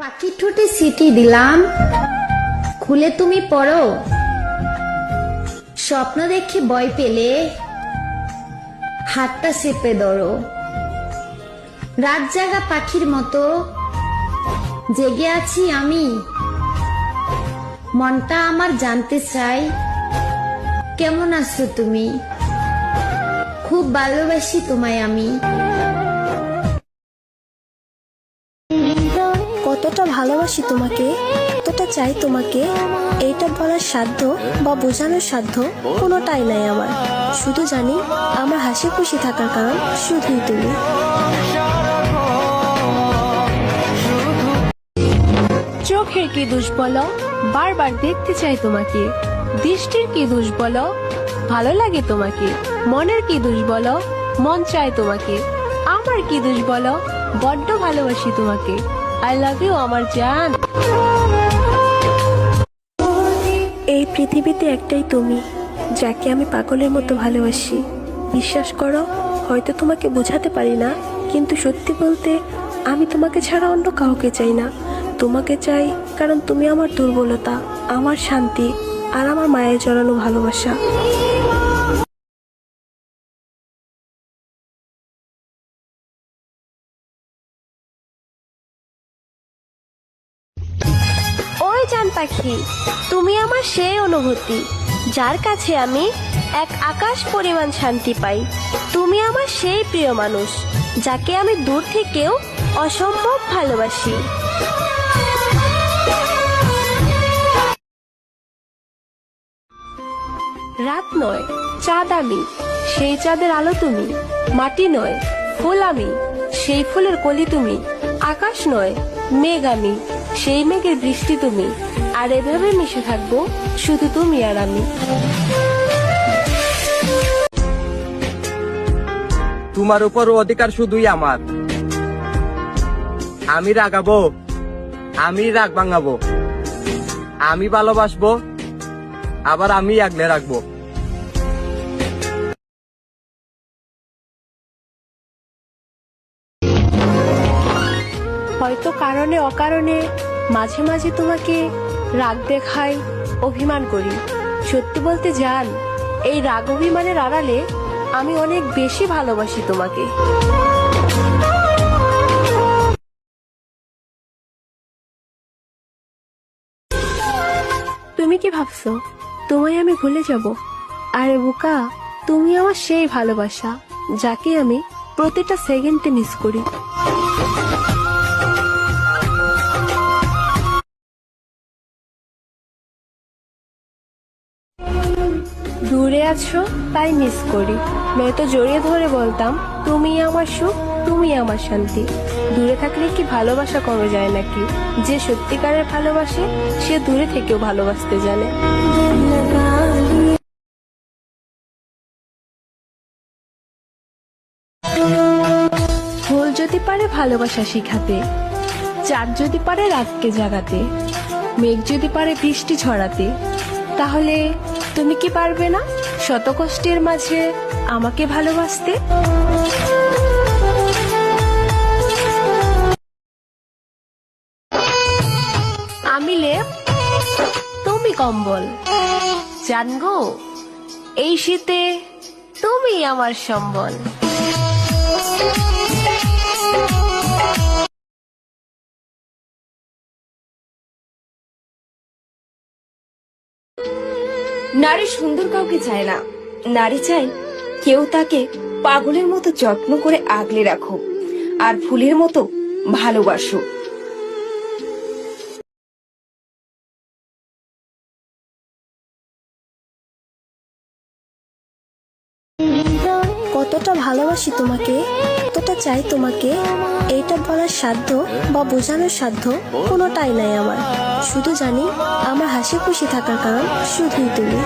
পাখি ঠোঁটে সিটি দিলাম। খুলে তুমি পড়ো। স্বপ্ন দেখে ভয় পেলে। হাতটা চেপে ধরো। রাত জাগা পাখির মতো জেগে আছি আমি। মনটা আমার জানতে চাই কেমন আছো তুমি? খুব ভালোবাসি তোমায় আমি। কতটা ভালোবাসি তোমাকে, কতটা চাই তোমাকে, এইটা বলার সাধ্য বা বোঝানোর সাধ্য কোনোটাই নাই আমার। শুধু জানি আমার হাসি খুশি থাকার কারণ শুধুই তুমি। চোখের কি দোষ বলো বারবার দেখতে চাই তোমাকে। দৃষ্টির কি দোষ বলো ভালো লাগে তোমাকে। মনের কি দোষ বলো মন চায় তোমাকে। আমার কি দোষ বলো বড্ড ভালোবাসি তোমাকে। আই লাভ ইউ আমার জান এই পৃথিবীতে একটাই তুমি, যাকে আমি পাগলের মতো ভালোবাসি। বিশ্বাস করো, হয়তো তোমাকে বোঝাতে পারি না, কিন্তু সত্যি বলতে আমি তোমাকে ছাড়া অন্য কাউকে চাই না। তোমাকে চাই কারণ তুমি আমার দুর্বলতা, আমার শান্তি আর আমার মায়ের জড়ানো ভালোবাসা। জান পাখি। তুমি আমার সেই অনুভূতি, যার কাছে আমি এক আকাশ পরিমাণ শান্তি পাই। তুমি আমার সেই প্রিয় মানুষ, যাকে আমি দূর থেকেও অসম্ভব ভালোবাসি। রাত নয়, চাঁদ আমি সেই চাঁদের আলো তুমি, মাটি নয়, ফুল আমি, সেই ফুলের কলি তুমি, আকাশ নয়, মেঘ আমি। সেই মেঘের বৃষ্টি তুমি আর এভাবে মিশে থাকব শুধু তুমি আর আমি। তোমার উপর অধিকার শুধুই আমার। আমি রাগাবো আমি রাগ ভাঙাবো আমি ভালোবাসবো আবার আমি আগলে রাখব। হয়তো কারণে অকারণে মাঝে মাঝে তোমাকে রাগ দেখাই অভিমান করি। সত্যি বলতে জান, এই রাগ অভিমানের আড়ালে আমি অনেক বেশি ভালোবাসি তোমাকে। তুমি কি ভাবছ? তোমায় আমি ভুলে যাব? আরে বোকা, তুমি আমার সেই ভালোবাসা, যাকে আমি প্রতিটা সেকেন্ডে মিস করি। দূরে আছো, তাই মিস করি। নয়তো জড়িয়ে ধরে বলতাম তুমি আমার সুখ তুমি আমার শান্তি। দূরে থাকলে কি ভালোবাসা কমে যায় নাকি? যে সত্যিকারের ভালোবাসে, সে দূরে থেকেও ভালোবাসতে জানে। যদি পারে ভালোবাসা শিখাতে, চাঁদ যদি পারে রাতকে জাগাতে, মেঘ যদি পারে বৃষ্টি ছড়াতে তাহলে তুমি কি পারবে না শত কষ্টের মাঝে আমাকে ভালোবাসতে? আমি লেপ, তুমি কম্বল। জানগো, এই শীতে তুমি আমার সম্বল। নারী সুন্দর কাউকে চায় না। নারী চায় কেউ তাকে পাগলের মতো যত্ন করে আগলে রাখো আর ফুলের মতো ভালোবাসো কতটা ভালোবাসি তোমাকে, কতটা চাই তোমাকে, এইটা বলার সাধ্য বা বোঝানোর সাধ্য কোনোটাই নাই আমার। শুধু জানি, আমার হাসি খুশি থাকার কারণ শুধুই তুমি।